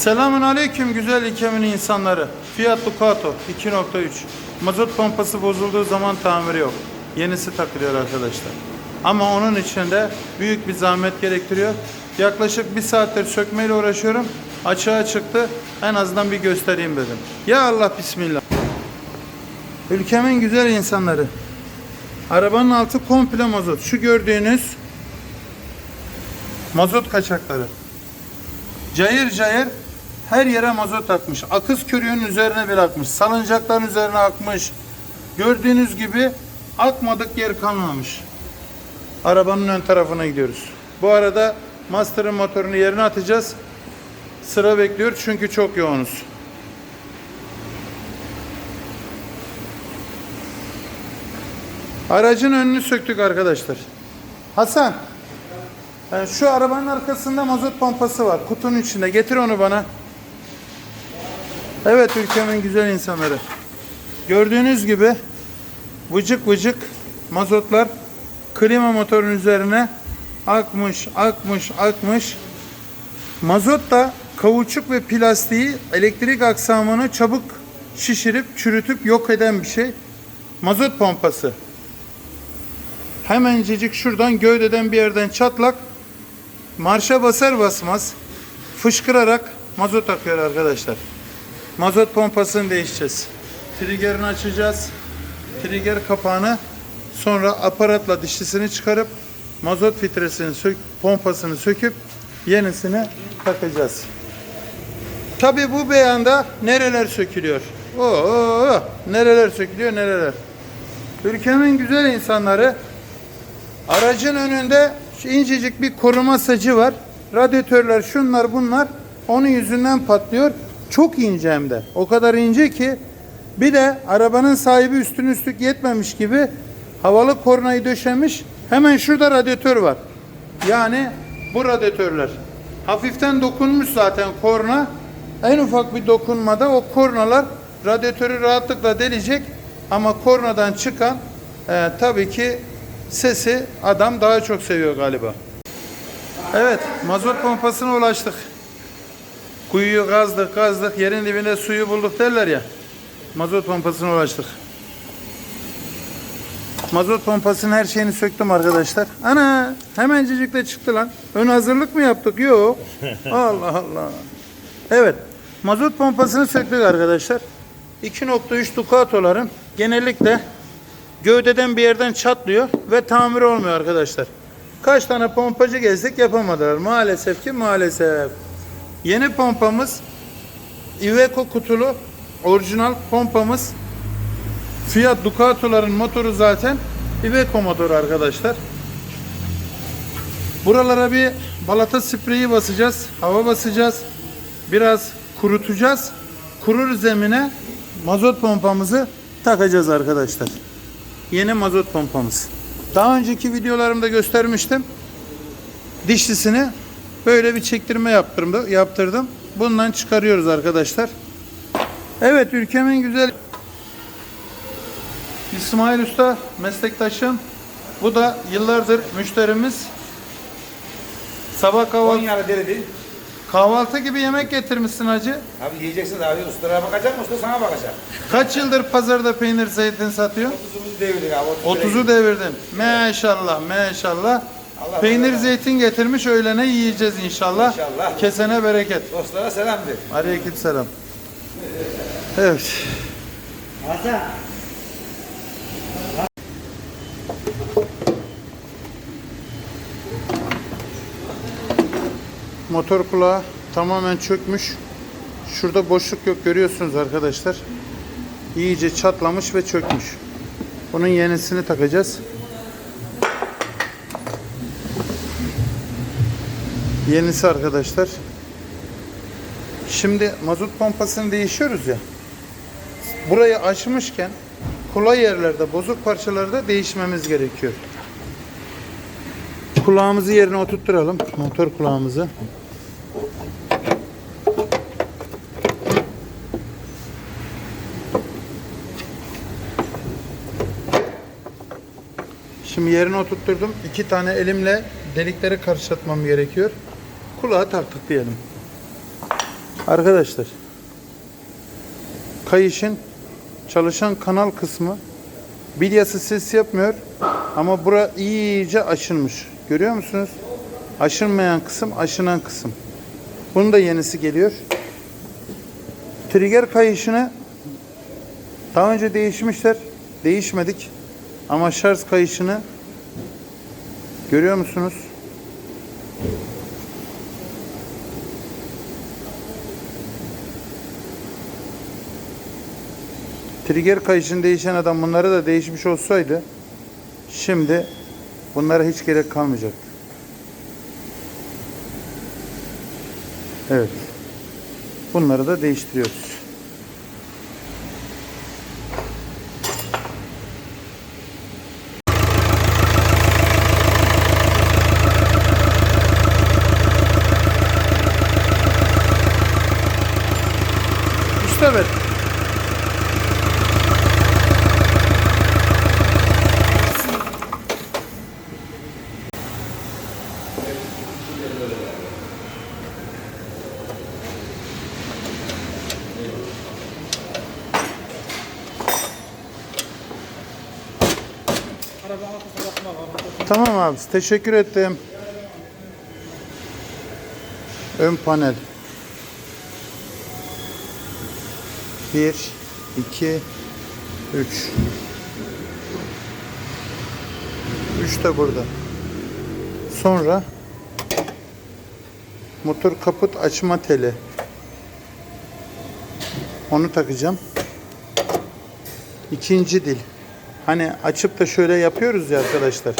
Selamun aleyküm güzel ülkemin insanları. Fiat Ducato 2.3. Mazot pompası bozulduğu zaman tamiri yok. Yenisi takılıyor arkadaşlar. Ama onun için de büyük bir zahmet gerektiriyor. Yaklaşık bir saattir sökmeyle uğraşıyorum. Açığa çıktı. En azından bir göstereyim dedim. Ya Allah bismillah. Ülkemin güzel insanları. Arabanın altı komple mazot. Şu gördüğünüz mazot kaçakları. Cayır cayır her yere mazot akmış. Akız körüğün üzerine bir akmış. Salıncakların üzerine akmış. Gördüğünüz gibi akmadık yer kalmamış. Arabanın ön tarafına gidiyoruz. Bu arada Master'ın motorunu yerine atacağız. Sıra bekliyor çünkü çok yoğunuz. Aracın önünü söktük arkadaşlar. Hasan. yani şu arabanın arkasında mazot pompası var. Kutunun içinde. Getir onu bana. Evet ülkemin güzel insanları. Gördüğünüz gibi vıcık vıcık mazotlar klima motorun üzerine akmış, akmış, akmış. Mazot da kauçuk ve plastiği elektrik aksamını çabuk şişirip çürütüp yok eden bir şey. Mazot pompası. Hemencecik şuradan gövdeden bir yerden çatlak marşa basar basmaz fışkırarak mazot akıyor arkadaşlar. Mazot pompasını değişeceğiz. Triggerini açacağız. Trigger kapağını sonra aparatla dişlisini çıkarıp mazot filtresini sök, pompasını söküp yenisini takacağız. Tabi bu beyanda nereler sökülüyor? Oo, nereler sökülüyor nereler. Ülkemin güzel insanları Aracın önünde şu incecik bir koruma sacı var. Radyatörler şunlar bunlar onun yüzünden patlıyor. Çok ince hem de. O kadar ince ki bir de arabanın sahibi üstün üstlük yetmemiş gibi havalı kornayı döşemiş. Hemen şurada radyatör var. Yani bu radyatörler. Hafiften dokunmuş zaten korna. En ufak bir dokunmada o kornalar radyatörü rahatlıkla delecek. Ama kornadan çıkan e, tabii ki sesi adam daha çok seviyor galiba. Evet, mazot pompasına ulaştık. Kuyuyu kazdık, kazdık, yerin dibinde suyu bulduk derler ya. Mazot pompasına ulaştık. Mazot pompasının her şeyini söktüm arkadaşlar. Ana, hemencecik de çıktı lan. Ön hazırlık mı yaptık? Yok. Allah Allah. Evet, mazot pompasını söktük arkadaşlar. 2.3 Ducato'ların genellikle gövdeden bir yerden çatlıyor ve tamir olmuyor arkadaşlar. Kaç tane pompacı gezdik yapamadılar. Maalesef ki maalesef. Yeni pompamız Iveco kutulu orijinal pompamız. Fiat Ducato'ların motoru zaten Iveco motoru arkadaşlar. Buralara bir balata spreyi basacağız. Hava basacağız. Biraz kurutacağız. Kurur zemine mazot pompamızı takacağız arkadaşlar yeni mazot pompamız. Daha önceki videolarımda göstermiştim. Dişlisini böyle bir çektirme yaptırdım. yaptırdım. Bundan çıkarıyoruz arkadaşlar. Evet ülkemin güzel İsmail Usta meslektaşım. Bu da yıllardır müşterimiz. Sabah kahvaltı, Konya'da kahvaltı gibi yemek getirmişsin hacı. Abi yiyeceksin abi. Ustalara bakacak mı? Usta sana bakacak. Kaç yıldır pazarda peynir zeytin satıyor? 30'umuzu devirdik abi. 30'u devirdin. Maşallah maşallah. Allah Peynir Allah. zeytin getirmiş öğlene yiyeceğiz inşallah. İnşallah. Kesene bereket. Dostlara selam de. Aleykümselam. Evet. Hasan. Motor kulağı tamamen çökmüş. Şurada boşluk yok görüyorsunuz arkadaşlar. İyice çatlamış ve çökmüş. Bunun yenisini takacağız. Yenisi arkadaşlar. Şimdi mazot pompasını değişiyoruz ya. Burayı açmışken kula yerlerde, bozuk parçalarda değişmemiz gerekiyor. Kulağımızı yerine oturtturalım. Motor kulağımızı. Şimdi yerine oturtturdum. İki tane elimle delikleri karıştırmam gerekiyor. Kulağı taktık diyelim. Arkadaşlar kayışın çalışan kanal kısmı bilyası ses yapmıyor ama bura iyice aşınmış. Görüyor musunuz? Aşınmayan kısım, aşınan kısım. Bunun da yenisi geliyor. Trigger kayışını daha önce değişmişler. Değişmedik. Ama şarj kayışını görüyor musunuz? Trigger kayışını değişen adam bunları da değişmiş olsaydı şimdi bunlara hiç gerek kalmayacaktı. Evet. Bunları da değiştiriyoruz. İşte Tamam abi teşekkür ettim. Ön panel. 1 2 3 3 de burada. Sonra motor kaput açma teli. Onu takacağım. İkinci dil. Hani açıp da şöyle yapıyoruz ya arkadaşlar.